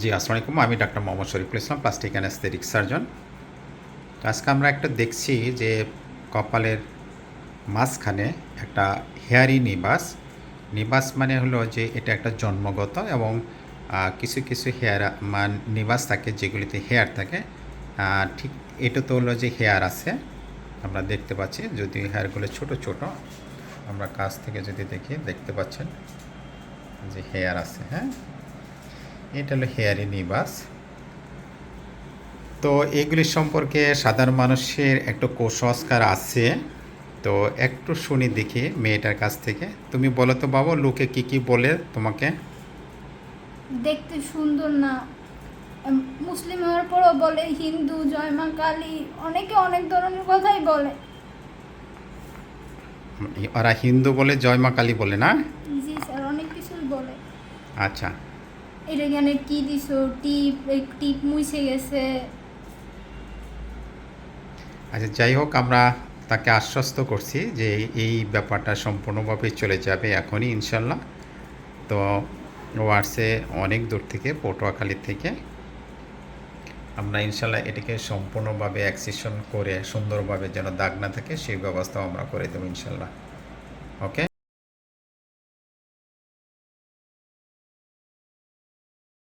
জি, আসসালামু আলাইকুম। আমি doctor Mohammad Shariful Islam, plastic anaesthetic surgeon. আজকে আমরা একটা দেখছি যে কপালের মাঝখানে একটা হেয়ারি নিবাস। নিবাস মানে হলো যে এটা একটা জন্মগত এবং কিছু কিছু হেয়ার, মান, নিবাস থাকে যেগুলিতে হেয়ার থাকে। ঠিক এটা তো হলো যে হেয়ার আছে। আমরা দেখতে পাচ্ছি যদি হেয়ারগুলো ছোট ছোট। আমরা কাছ থেকে যদি দেখি, দেখতে পাচ্ছেন যে হেয়ার আছে হ্যাঁ? এটা হলো হেয়ারি নিবাস। তো এগুলি সম্পর্কে সাধারণ মানুষের একটু কুসংস্কার আছে। তো একটু শুনি দেখি মেয়েটার কাছ থেকে। তুমি বলো তো বাবা লোকে কি কি বলে তোমাকে? দেখতে সুন্দর না। মুসলিম হওয়ার পরও বলে হিন্দু জয়মা কালী অনেকে অনেক ধরনের কথাই বলে। ওরা হিন্দু বলে জয় মা কালী বলে না? জি স্যার অনেক কিছুই বলে। আচ্ছা। এটা এখানে কি দিছো? টিপ টিপ মুছে গেছে। আচ্ছা যাই হোক, আমরা তাকে আশ্বস্ত করছি যে এই ব্যাপারটা সম্পূর্ণভাবে চলে যাবে এখনই, ইনশাল্লাহ। তো ওয়ার্সে অনেক দূর থেকে, পটুয়াখালী থেকে। আমরা ইনশাল্লাহ এটাকে সম্পূর্ণভাবে অ্যাক্সেশন করে সুন্দরভাবে যেন দাগ না থাকে, সেই ব্যবস্থাও আমরা করে দেবো, ইনশাল্লাহ। ওকে